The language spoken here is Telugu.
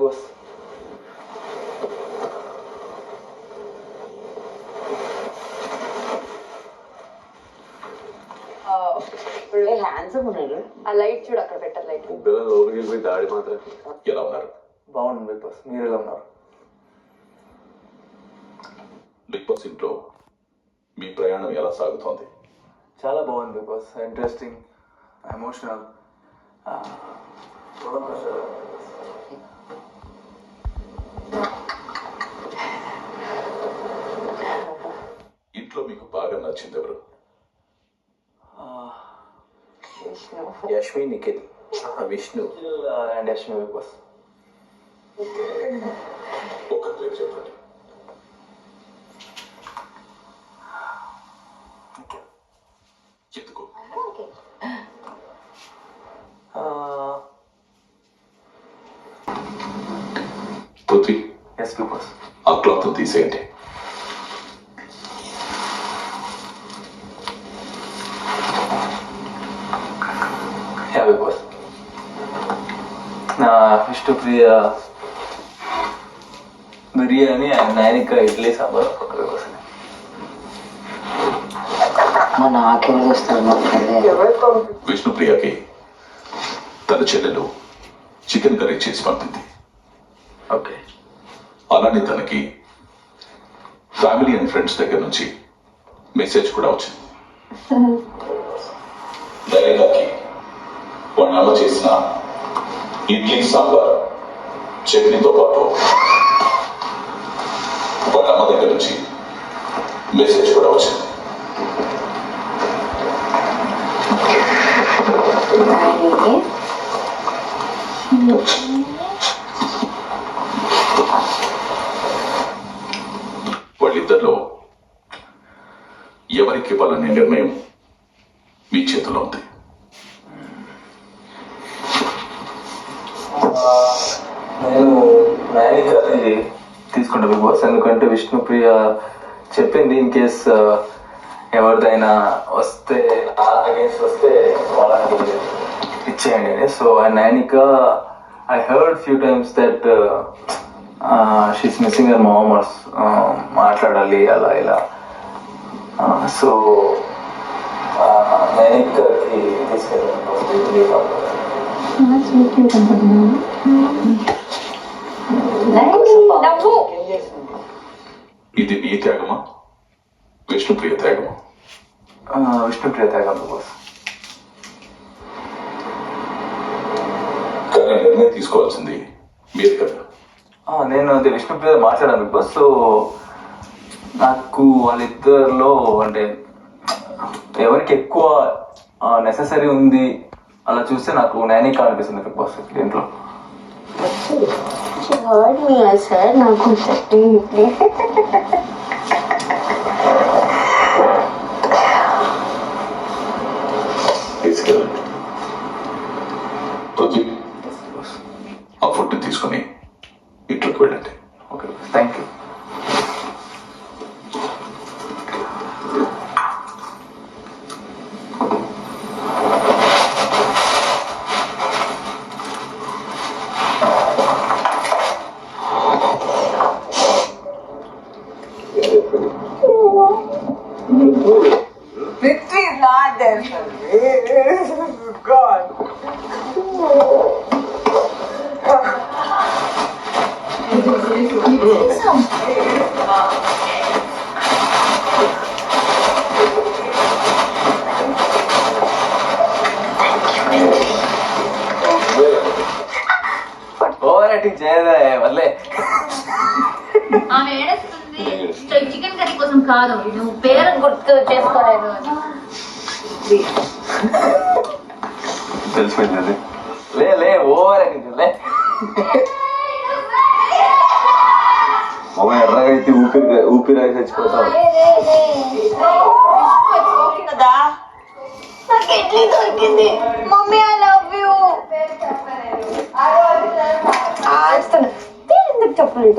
బాస్ ఇప్పుడు హ్యాండ్సమ్ ఉన్నాడు. ఆ లైట్ చూడు అక్కడ పెట్టరు లైట్ పిల్లలు లోపలికి వెళ్ళిపోయి దాడి మాత్రం ఎలా ఉన్నారు? బాగుంది బిగ్ బాస్ మీరు ఎలా ఉన్నారు? బిగ్ బాస్ ఇంట్లో మీ ప్రయాణం ఎలా సాగుతోంది? చాలా బాగుంది బిగ్ బాస్ ఇంట్రెస్టింగ్ ఎమోషనల్ ఇంట్లో మీకు బాగా నచ్చింది ఎవరు? Yashvi Nikhil. Vishnu. And Yashmi Bigg Boss ఒక్క పేరు చెప్పండి ఎందుకు పృథ్వీ ఆ క్లాత్ తీసేయండి. యా బిగ్ బాస్ నా విష్ణుప్రియ బిర్యానీ అండ్ నైనిక ఇడ్లీ సాంబార్ ఒక బిగ్ బాస్ మా నాకేం చేస్తారు మా ఫ్రెండ్? విష్ణుప్రియకి తన చెల్లెలు చికెన్ కర్రీ చేసి పంపింది. ఓకే. అలానే తనకి ఫ్యామిలీ అండ్ ఫ్రెండ్స్ దగ్గర నుంచి మెసేజ్ కూడా వచ్చింది. వాళ్ళ అమ్మ చేసిన ఇడ్లీ సాంబార్ చట్నీతో పాటు వాళ్ళ అమ్మ దగ్గర నుంచి మెసేజ్ కూడా వచ్చింది. వాళ్ళిద్దరిలో ఎవరికి ఇవ్వాలనే నిర్ణయం మీ చేతిలో ఉంది. నేను నైనికది తీసుకుంటా బిగ్ బాస్. ఎందుకంటే విష్ణుప్రియ చెప్పింది ఇన్ కేస్ ఎవరిదైనా వస్తే అగేన్స్ట్ వస్తే వాళ్ళకి ఇచ్చేయండి అని. So uh Nainika I heard few times that she's missing or murmurs మాట్లాడాలి అలా ఇలా. సో తీసుకెళ్ళాను నవ్వు ఇది నీ త్యాగమా? విష్ణుప్రియ త్యాగమా? విష్ణుప్రియ త్యాగం బాస్ కానీ నిర్ణయం తీసుకోవాల్సింది మీరు కదా. ఆ, నేను అది విష్ణుప్రియ మాట్లాడాను బిగ్ బాస్ సో నాకు వాళ్ళిద్దరిలో అంటే ఎవరికి ఎక్కువ నెససరీ ఉంది అలా చూస్తే నాకు నైనిక అనిపిస్తుంది బిగ్ బాస్ దీంట్లో. నాకు ఆ ఫుడ్ తీసుకొని ఇంట్లోకి వెళ్ళండి. Okay thank you is not. God. Over acting చేయదే వదిలే ఆమె ఏడుస్తుంది చికెన్ కర్రీ కోసం కాదు నువ్వు పేరు గుర్తు చేసుకోలేదు తెలిసిపోయింది అది లే లే ఓవర్ లే. మొగ ఎర్రగా అయితే ఊపిరి ఊపిరి చచ్చిపోతావు. దొరికింది? మమ్మీ ఐ లవ్ యూ ఎందుకు చెప్పలేదు?